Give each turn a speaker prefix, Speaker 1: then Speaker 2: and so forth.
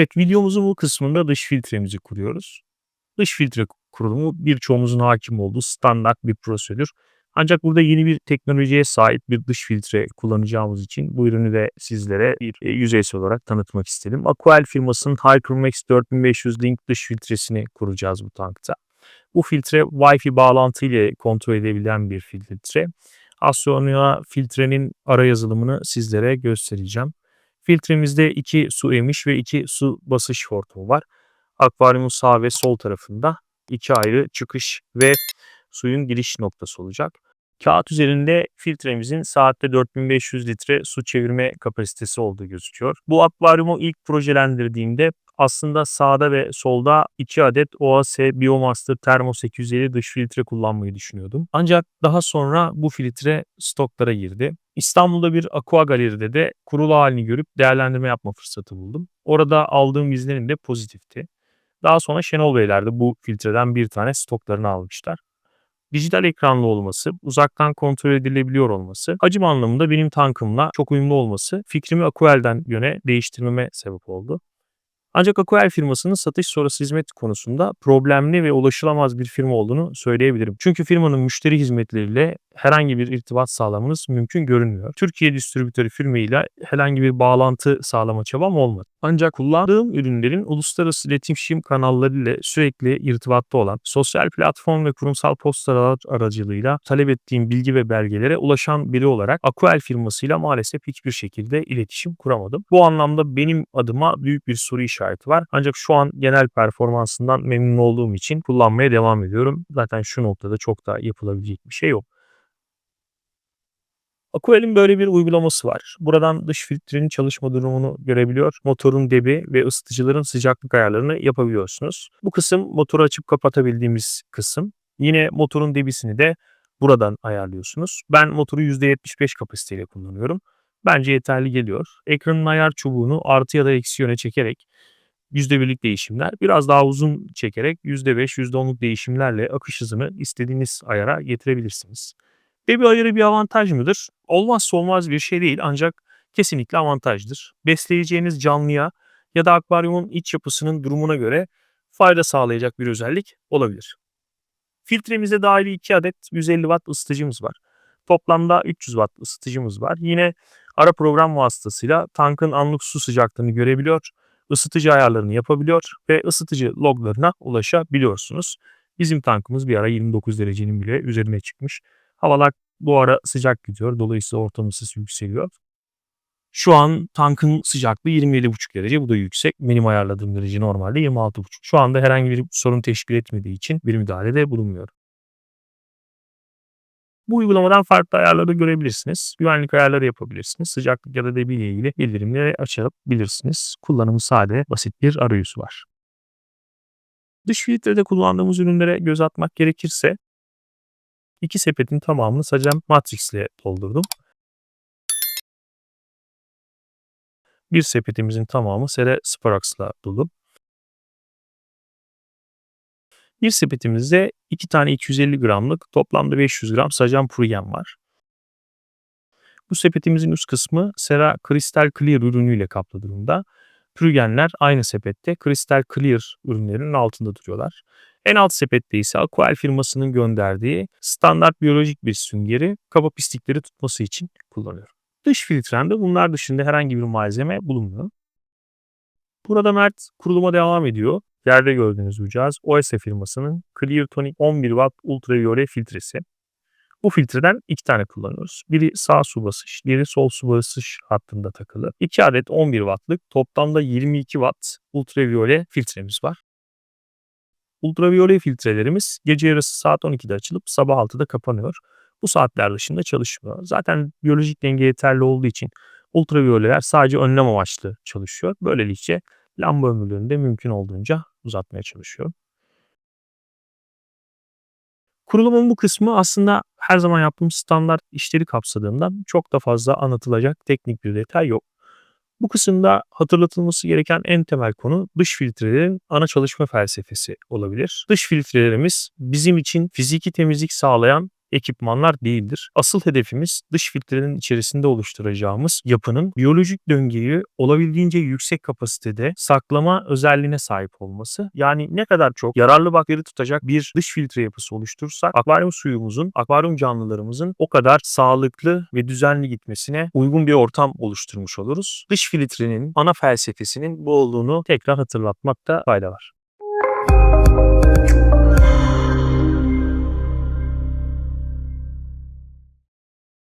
Speaker 1: Evet videomuzun bu kısmında dış filtremizi kuruyoruz. Dış filtre kurulumu birçoğumuzun hakim olduğu standart bir prosedür. Ancak burada yeni bir teknolojiye sahip bir dış filtre kullanacağımız için bu ürünü de sizlere bir e, yüzeysel olarak tanıtmak istedim. Aquel firmasının Hypermax 4500 Link dış filtresini kuracağız bu tankta. Bu filtre Wi-Fi bağlantı ile kontrol edebilen bir filtre. Az sonra filtrenin ara yazılımını sizlere göstereceğim. Filtremizde iki su emiş ve iki su basış hortumu var. Akvaryumun sağ ve sol tarafında iki ayrı çıkış ve suyun giriş noktası olacak. Kağıt üzerinde filtremizin saatte 4500 litre su çevirme kapasitesi olduğu gözüküyor. Bu akvaryumu ilk projelendirdiğimde aslında sağda ve solda 2 adet OAS Biomaster Thermo 850 dış filtre kullanmayı düşünüyordum. Ancak daha sonra bu filtre stoklara girdi. İstanbul'da bir aqua galeride de kurulu halini görüp değerlendirme yapma fırsatı buldum. Orada aldığım izlenim de pozitifti. Daha sonra Şenol Beyler de bu filtreden bir tane stoklarını almışlar. Dijital ekranlı olması, uzaktan kontrol edilebiliyor olması, hacim anlamında benim tankımla çok uyumlu olması fikrimi Aquel'den yöne değiştirmeme sebep oldu. Ancak Aquel firmasının satış sonrası hizmet konusunda problemli ve ulaşılamaz bir firma olduğunu söyleyebilirim. Çünkü firmanın müşteri hizmetleriyle herhangi bir irtibat sağlamanız mümkün görünmüyor. Türkiye distribütörü firmayla herhangi bir bağlantı sağlama çabam olmadı. Ancak kullandığım ürünlerin uluslararası iletişim kanalları ile sürekli irtibatta olan sosyal platform ve kurumsal postalar aracılığıyla talep ettiğim bilgi ve belgelere ulaşan biri olarak Aquel firmasıyla maalesef hiçbir şekilde iletişim kuramadım. Bu anlamda benim adıma büyük bir soru işareti var. Ancak şu an genel performansından memnun olduğum için kullanmaya devam ediyorum. Zaten şu noktada çok da yapılabilecek bir şey yok. Aquel'in böyle bir uygulaması var. Buradan dış filtrenin çalışma durumunu görebiliyor. Motorun debi ve ısıtıcıların sıcaklık ayarlarını yapabiliyorsunuz. Bu kısım motoru açıp kapatabildiğimiz kısım. Yine motorun debisini de buradan ayarlıyorsunuz. Ben motoru %75 kapasiteyle kullanıyorum. Bence yeterli geliyor. Ekranın ayar çubuğunu artı ya da eksi yöne çekerek %1'lik değişimler, biraz daha uzun çekerek %5, %10'luk değişimlerle akış hızını istediğiniz ayara getirebilirsiniz. Debi ayarı bir avantaj mıdır? Olmazsa olmaz bir şey değil ancak kesinlikle avantajdır. Besleyeceğiniz canlıya ya da akvaryumun iç yapısının durumuna göre fayda sağlayacak bir özellik olabilir. Filtremize dahil 2 adet 150 watt ısıtıcımız var. Toplamda 300 watt ısıtıcımız var. Yine ara program vasıtasıyla tankın anlık su sıcaklığını görebiliyor, ısıtıcı ayarlarını yapabiliyor ve ısıtıcı loglarına ulaşabiliyorsunuz. Bizim tankımız bir ara 29 derecenin bile üzerine çıkmış. Havalar bu ara sıcak gidiyor. Dolayısıyla ortam ısısı yükseliyor. Şu an tankın sıcaklığı 27,5 derece. Bu da yüksek. Benim ayarladığım derece normalde 26,5. Şu anda herhangi bir sorun teşkil etmediği için bir müdahalede bulunmuyor. Bu uygulamadan farklı ayarları görebilirsiniz. Güvenlik ayarları yapabilirsiniz. Sıcaklık ya da debi ile ilgili bildirimleri açabilirsiniz. Kullanımı sade, basit bir arayüzü var. Dış filtrede kullandığımız ürünlere göz atmak gerekirse İki sepetin tamamını Sacem Matrix ile doldurdum. Bir sepetimizin tamamı Sere Sparax ile dolu. Bir sepetimizde iki tane 250 gramlık toplamda 500 gram Sacem Pruyen var. Bu sepetimizin üst kısmı Sera Crystal Clear ürünüyle kaplı durumda. Pürgenler aynı sepette Crystal Clear ürünlerinin altında duruyorlar. En alt sepette ise Aquel firmasının gönderdiği standart biyolojik bir süngeri kaba pislikleri tutması için kullanıyorum. Dış filtrende bunlar dışında herhangi bir malzeme bulunmuyor. Burada Mert kuruluma devam ediyor. Yerde gördüğünüz bu cihaz OSE firmasının Clear Tonic 11 Watt ultraviyole filtresi. Bu filtreden iki tane kullanıyoruz. Biri sağ su basış, diğeri sol su basış hattında takılı. 2 adet 11 wattlık toplamda 22 watt ultraviyole filtremiz var. Ultraviyole filtrelerimiz gece yarısı saat 12'de açılıp sabah 6'da kapanıyor. Bu saatler dışında çalışmıyor. Zaten biyolojik denge yeterli olduğu için ultraviyoleler sadece önlem amaçlı çalışıyor. Böylelikle lamba ömürlerini de mümkün olduğunca uzatmaya çalışıyorum. Kurulumun bu kısmı aslında her zaman yaptığım standart işleri kapsadığından çok da fazla anlatılacak teknik bir detay yok. Bu kısımda hatırlatılması gereken en temel konu dış filtrelerin ana çalışma felsefesi olabilir. Dış filtrelerimiz bizim için fiziki temizlik sağlayan ekipmanlar değildir. Asıl hedefimiz dış filtrenin içerisinde oluşturacağımız yapının biyolojik döngüyü olabildiğince yüksek kapasitede saklama özelliğine sahip olması. Yani ne kadar çok yararlı bakteri tutacak bir dış filtre yapısı oluşturursak akvaryum suyumuzun, akvaryum canlılarımızın o kadar sağlıklı ve düzenli gitmesine uygun bir ortam oluşturmuş oluruz. Dış filtrenin ana felsefesinin bu olduğunu tekrar hatırlatmakta fayda var.